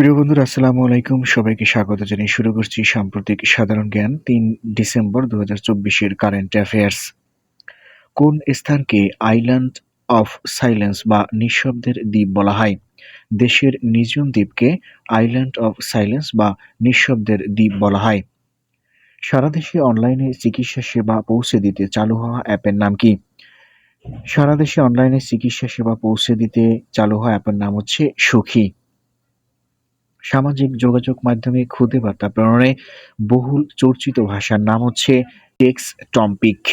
প্রিয় বন্ধুরা, আসসালামু আলাইকুম। সবাইকে স্বাগত জানিয়ে শুরু করছি সাম্প্রতিক সাধারণ জ্ঞান। তিন ডিসেম্বর দু হাজার চব্বিশের কারেন্ট অ্যাফেয়ার্স। কোন স্থানকে আইল্যান্ড অফ সাইলেন্স বা নিঃশব্দের দ্বীপ বলা হয়? দেশের নির্জন দ্বীপকে আইল্যান্ড অফ সাইলেন্স বা নিঃশব্দের দ্বীপ বলা হয়। সারা দেশে অনলাইনে চিকিৎসা সেবা পৌঁছে দিতে চালু হওয়া অ্যাপের নাম কি? সারা দেশে অনলাইনে চিকিৎসা সেবা পৌঁছে দিতে চালু হওয়া অ্যাপের নাম হচ্ছে সুখী। সামাজিক যোগাযোগ মাধ্যমে খুদে বার্তা প্রেরণে বহুল চর্চিত ভাষার নাম হচ্ছে টেক্স টম্পিক।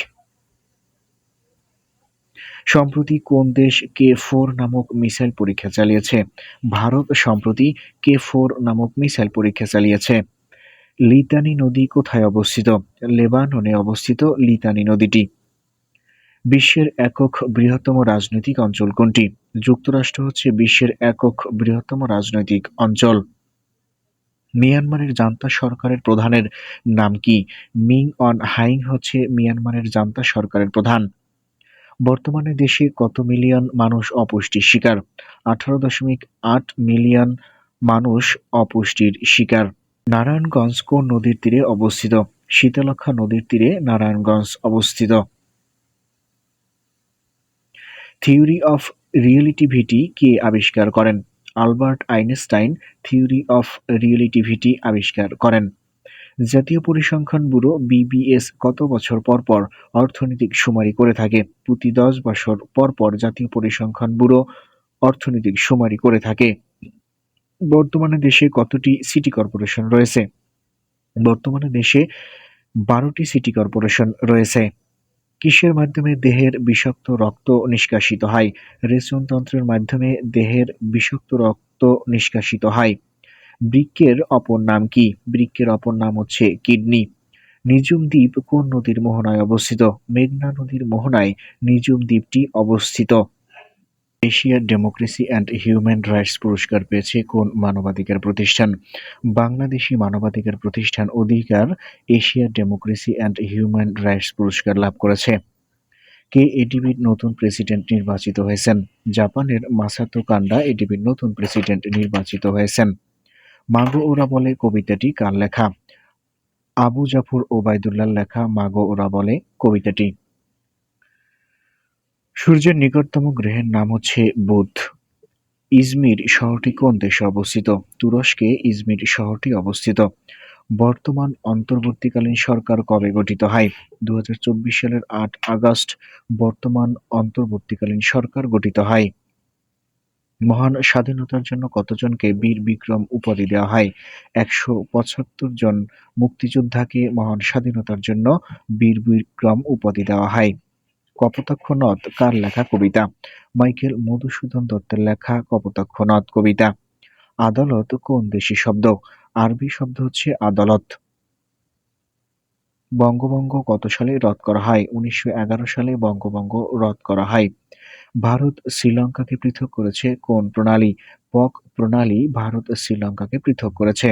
সম্প্রতি কোন দেশ কে ফোর নামক মিসাইল পরীক্ষা চালিয়েছে? ভারত সম্প্রতি কে ফোর নামক মিসাইল পরীক্ষা চালিয়েছে। লিতানি নদী কোথায় অবস্থিত? লেবাননে অবস্থিত লিতানি নদীটি। বিশ্বের একক বৃহত্তম রাজনৈতিক অঞ্চল কোনটি? যুক্তরাষ্ট্র হচ্ছে বিশ্বের একক বৃহত্তম রাজনৈতিক অঞ্চল। মিয়ানমারের জান্তা সরকারের প্রধানের নাম কি? মিং অন হাইং হচ্ছে মিয়ানমারের জান্তা সরকারের প্রধান। বর্তমানে দেশে কত মিলিয়ন মানুষ অপুষ্টির শিকার? আঠারো দশমিক আট মিলিয়ন মানুষ অপুষ্টির শিকার। নারায়ণগঞ্জ কোন নদীর তীরে অবস্থিত? শীতলক্ষা নদীর তীরে নারায়ণগঞ্জ অবস্থিত। থিওরি অফ রিয়েলিটিভিটি কে আবিষ্কার করেন? Albert Einstein theory of relativity আবিষ্কার করেন। জাতীয় পরিসংখ্যান ব্যুরো বিবিএস কত বছর পর পর অর্থনৈতিক শুমারি করে থাকে? প্রতি দশ বছর পর পর জাতীয় পরিসংখ্যান ব্যুরো অর্থনৈতিক শুমারি করে থাকে। বর্তমানে দেশে কতটি সিটি কর্পোরেশন রয়েছে? বর্তমানে দেশে বারোটি সিটি কর্পোরেশন রয়েছে। কিসের মাধ্যমে দেহের বিষাক্ত রক্ত নিষ্কাশিত হয়? রেচনতন্ত্রের মাধ্যমে দেহের বিষাক্ত রক্ত নিষ্কাশিত হয়। বৃক্কের অপর নাম কি? বৃক্কের অপর নাম হচ্ছে কিডনি। নিজুম দ্বীপ কোন নদীর মোহনায় অবস্থিত? মেঘনা নদীর মোহনায় নিজুম দ্বীপটি অবস্থিত। এশিয়ার ডেমোক্রেসি অ্যান্ড হিউম্যান রাইটস পুরস্কার পেয়েছে কোন মানবাধিকার প্রতিষ্ঠান? বাংলাদেশি মানবাধিকার প্রতিষ্ঠান অধিকার এশিয়ার ডেমোক্রেসি অ্যান্ড হিউম্যান রাইটস পুরস্কার লাভ করেছে। কে এডিবির নতুন প্রেসিডেন্ট নির্বাচিত হয়েছেন? জাপানের মাসাতো কান্ডা এডিবির নতুন প্রেসিডেন্ট নির্বাচিত হয়েছেন। মাগো ওরা বলে কবিতাটি কার লেখা? আবু জাফর ওবায়দুল্লাহ লেখা মাগো ওরা বলে কবিতাটি। সূর্যের নিকটতম গ্রহের নাম হচ্ছে বুধ। ইজমির শহরটি কোন দেশে অবস্থিত? তুরস্কে ইজমির শহরটি অবস্থিত। বর্তমান অন্তর্বর্তীকালীন সরকার কবে গঠিত হয়? দু হাজার চব্বিশ সালের আট আগস্ট বর্তমান অন্তর্বর্তীকালীন সরকার গঠিত হয়। মহান স্বাধীনতার জন্য কতজনকে বীর বিক্রম উপাধি দেওয়া হয়? একশো পঁচাত্তর জন মুক্তিযোদ্ধাকে মহান স্বাধীনতার জন্য বীর বিক্রম উপাধি দেওয়া হয়। কপোতাক্ষ নদ কার লেখা কবিতা? মাইকেল মধুসূদন দত্তের লেখা কপোতাক্ষ নদ কবিতা। আদালত কোন দেশি শব্দ? আরবি শব্দ হচ্ছে আদালত। বঙ্গভঙ্গ কত সালে রদ করা হয়? উনিশশো এগারো সালে বঙ্গভঙ্গ রদ করা হয়। ভারত শ্রীলঙ্কাকে পৃথক করেছে কোন প্রণালী? পক প্রণালী ভারত শ্রীলঙ্কাকে পৃথক করেছে।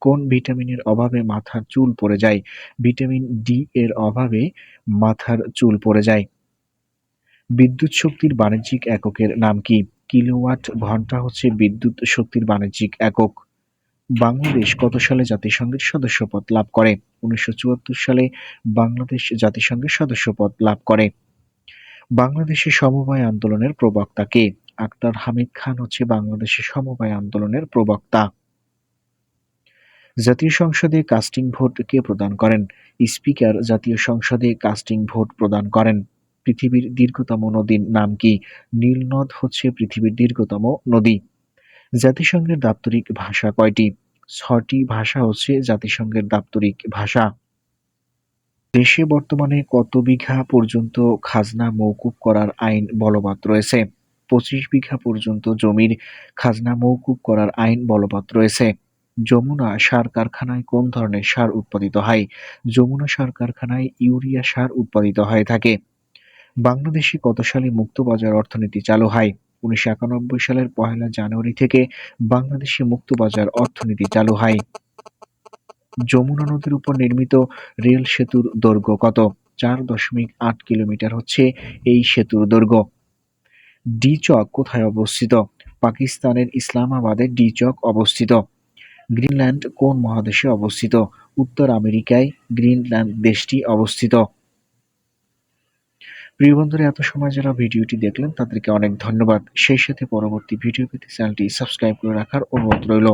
কোন ভিটামিনের অভাবে মাথার চুল পড়ে যায়? ভিটামিন ডি এর অভাবে মাথার চুল পড়ে যায়। বিদ্যুৎ শক্তির বাণিজ্যিক এককের নাম কি? কিলোওয়াট ঘণ্টা হচ্ছে বিদ্যুৎ শক্তির বাণিজ্যিক একক। বাংলাদেশ কত সালে জাতিসংঘের সদস্যপদ লাভ করে? উনিশশো চুয়াত্তর সালে বাংলাদেশ জাতিসংঘের সদস্যপদ লাভ করে। বাংলাদেশের সমবায় আন্দোলনের প্রবক্তা কে? আক্তার হামিদ খান হচ্ছে বাংলাদেশের সমবায় আন্দোলনের প্রবক্তা। জাতীয় সংসদে কাস্টিং ভোট কে প্রদান করেন। স্পিকার জাতীয় সংসদে কাস্টিং ভোট প্রদান করেন। পৃথিবীর দীর্ঘতম নদীর নাম কি? নীলনদ হচ্ছে পৃথিবীর দীর্ঘতম নদী। জাতিসংঘের দাপ্তরিক ভাষা কয়টি? ছটি ভাষা হচ্ছে জাতিসংঘের দাপ্তরিক ভাষা। দেশে বর্তমানে কত বিঘা পর্যন্ত খাজনা মৌকুব করার আইন বলবৎ রয়েছে? পঁচিশ বিঘা পর্যন্ত জমির খাজনা মৌকুব করার আইন বলবৎ রয়েছে। যমুনা সার কারখানায় কোন ধরনের সার উৎপাদিত হয়? যমুনা সার কারখানায় ইউরিয়া সার উৎপাদিত হয়ে থাকে। বাংলাদেশে কত সালে মুক্তবাজার অর্থনীতি চালু হয়? উনিশশো একানব্বই সালের পহেলা জানুয়ারি থেকে বাংলাদেশে মুক্তবাজার অর্থনীতি চালু হয়। যমুনা নদীর উপর নির্মিত রেল সেতুর দৈর্ঘ্য কত? চার দশমিক আট কিলোমিটার হচ্ছে এই সেতুর দৈর্ঘ্য। ডি চক কোথায় অবস্থিত? পাকিস্তানের ইসলামাবাদে ডি-চক অবস্থিত। গ্রিনল্যান্ড কোন মহাদেশে অবস্থিত? উত্তর আমেরিকায় গ্রিনল্যান্ড দেশটি অবস্থিত। প্রিয় বন্ধুরা, এত সময় যারা ভিডিওটি দেখলেন, তাদেরকে অনেক ধন্যবাদ সেই সাথে পরবর্তী ভিডিও পেতে চ্যানেলটি সাবস্ক্রাইব করে রাখার অনুরোধ রইল